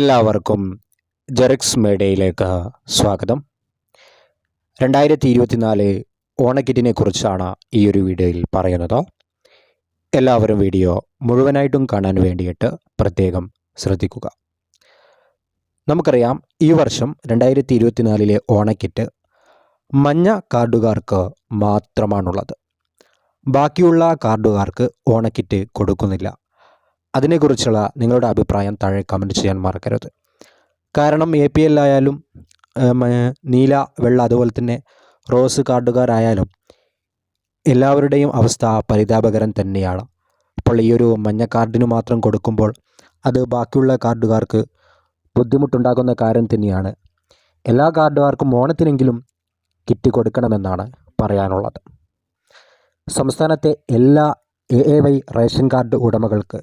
എല്ലാവർക്കും ജെറിക്സ് മേഡയിലേക്ക് സ്വാഗതം. രണ്ടായിരത്തി ഇരുപത്തിനാല് ഓണക്കിറ്റിനെ കുറിച്ചാണ് ഈ ഒരു വീഡിയോയിൽ പറയുന്നത്. എല്ലാവരും വീഡിയോ മുഴുവനായിട്ടും കാണാൻ വേണ്ടിയിട്ട് പ്രത്യേകം ശ്രദ്ധിക്കുക. നമുക്കറിയാം ഈ വർഷം രണ്ടായിരത്തി ഇരുപത്തിനാലിലെ ഓണക്കിറ്റ് മഞ്ഞ കാർഡുകാർക്ക് മാത്രമാണുള്ളത്. ബാക്കിയുള്ള കാർഡുകാർക്ക് ഓണക്കിറ്റ് കൊടുക്കുന്നില്ല. അതിനെക്കുറിച്ചുള്ള നിങ്ങളുടെ അഭിപ്രായം താഴെ കമന്റ് ചെയ്യാൻ മറക്കരുത്. കാരണം എ പി എല്ലായാലും നീല വെള്ള അതുപോലെ തന്നെ റോസ് കാർഡുകാരായാലും എല്ലാവരുടെയും അവസ്ഥ പരിതാപകരം തന്നെയാണ്. അപ്പോൾ ഈ ഒരു മഞ്ഞ കാർഡിന് മാത്രം കൊടുക്കുമ്പോൾ അത് ബാക്കിയുള്ള കാർഡുകാർക്ക് ബുദ്ധിമുട്ടുണ്ടാക്കുന്ന കാര്യം തന്നെയാണ്. എല്ലാ കാർഡുകാർക്കും ഓണത്തിനെങ്കിലും കിറ്റ് കൊടുക്കണമെന്നാണ് പറയാനുള്ളത്. സംസ്ഥാനത്തെ എല്ലാ A A Y ration card ഉടമകൾക്ക്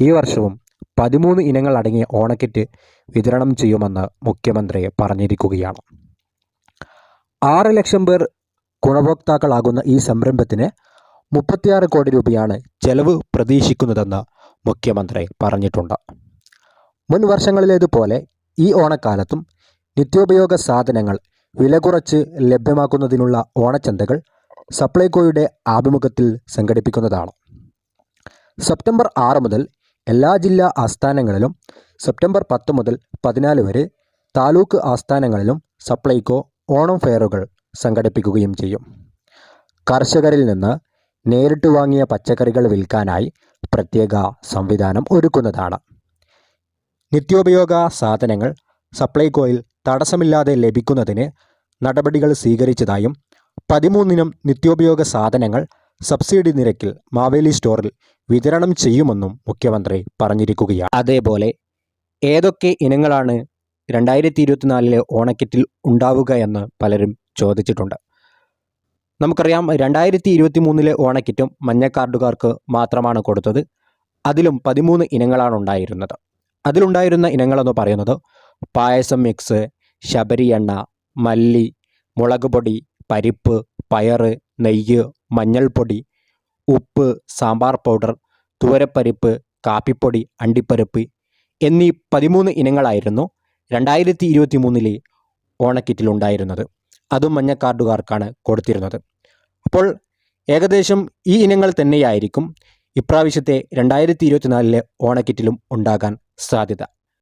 ഈ വർഷവും പതിമൂന്ന് ഇനങ്ങൾ അടങ്ങിയ ഓണക്കിറ്റ് വിതരണം ചെയ്യുമെന്ന് മുഖ്യമന്ത്രി പറഞ്ഞിരിക്കുകയാണ്. ആറ് ലക്ഷം പേർ ഗുണഭോക്താക്കളാകുന്ന ഈ സംരംഭത്തിന് മുപ്പത്തിയാറ് കോടി രൂപയാണ് ചെലവ് പ്രതീക്ഷിക്കുന്നതെന്ന് മുഖ്യമന്ത്രി പറഞ്ഞിട്ടുണ്ട്. മുൻ വർഷങ്ങളിലേതുപോലെ ഈ ഓണക്കാലത്തും നിത്യോപയോഗ സാധനങ്ങൾ വില കുറച്ച് ലഭ്യമാക്കുന്നതിനുള്ള ഓണച്ചന്തകൾ സപ്ലൈകോയുടെ ആഭിമുഖ്യത്തിൽ സംഘടിപ്പിക്കുന്നതാണ്. സെപ്റ്റംബർ ആറ് മുതൽ എല്ലാ ജില്ലാ ആസ്ഥാനങ്ങളിലും സെപ്റ്റംബർ പത്ത് മുതൽ പതിനാല് വരെ താലൂക്ക് ആസ്ഥാനങ്ങളിലും സപ്ലൈകോ ഓണം ഫെയറുകൾ സംഘടിപ്പിക്കുകയും ചെയ്യും. കർഷകരിൽ നിന്ന് നേരിട്ട് വാങ്ങിയ പച്ചക്കറികൾ വിൽക്കാനായി പ്രത്യേക സംവിധാനം ഒരുക്കുന്നതാണ്. നിത്യോപയോഗ സാധനങ്ങൾ സപ്ലൈകോയിൽ തടസ്സമില്ലാതെ ലഭിക്കുന്നതിന് നടപടികൾ സ്വീകരിച്ചതായും പതിമൂന്നിനും നിത്യോപയോഗ സാധനങ്ങൾ സബ്സിഡി നിരക്കിൽ മാവേലി സ്റ്റോറിൽ വിതരണം ചെയ്യുമെന്നും മുഖ്യമന്ത്രി പറഞ്ഞിരിക്കുകയാണ്. അതേപോലെ ഏതൊക്കെ ഇനങ്ങളാണ് രണ്ടായിരത്തി ഇരുപത്തിനാലിലെ ഓണക്കിറ്റിൽ ഉണ്ടാവുക എന്ന് പലരും ചോദിച്ചിട്ടുണ്ട്. നമുക്കറിയാം രണ്ടായിരത്തി ഇരുപത്തി മൂന്നിലെ ഓണക്കിറ്റും മഞ്ഞ കാർഡുകാർക്ക് മാത്രമാണ് കൊടുത്തത്. അതിലും പതിമൂന്ന് ഇനങ്ങളാണ് ഉണ്ടായിരുന്നത്. അതിലുണ്ടായിരുന്ന ഇനങ്ങളെന്ന് പറയുന്നത് പായസം മിക്സ് ശബരി എണ്ണ മല്ലി മുളക് പൊടി പരിപ്പ് പയറ് നെയ്യ് മഞ്ഞൾപ്പൊടി ഉപ്പ് സാമ്പാർ പൗഡർ തുവരപ്പരിപ്പ് കാപ്പിപ്പൊടി അണ്ടിപ്പരിപ്പ് എന്നീ പതിമൂന്ന് ഇനങ്ങളായിരുന്നു രണ്ടായിരത്തി ഇരുപത്തി മൂന്നിലെ ഓണക്കിറ്റിലുണ്ടായിരുന്നത്. അതും മഞ്ഞ കാർഡുകാർക്കാണ് കൊടുത്തിരുന്നത്. അപ്പോൾ ഏകദേശം ഈ ഇനങ്ങൾ തന്നെയായിരിക്കും ഇപ്രാവശ്യത്തെ രണ്ടായിരത്തി ഇരുപത്തിനാലിലെ ഓണക്കിറ്റിലും ഉണ്ടാകാൻ സാധ്യത.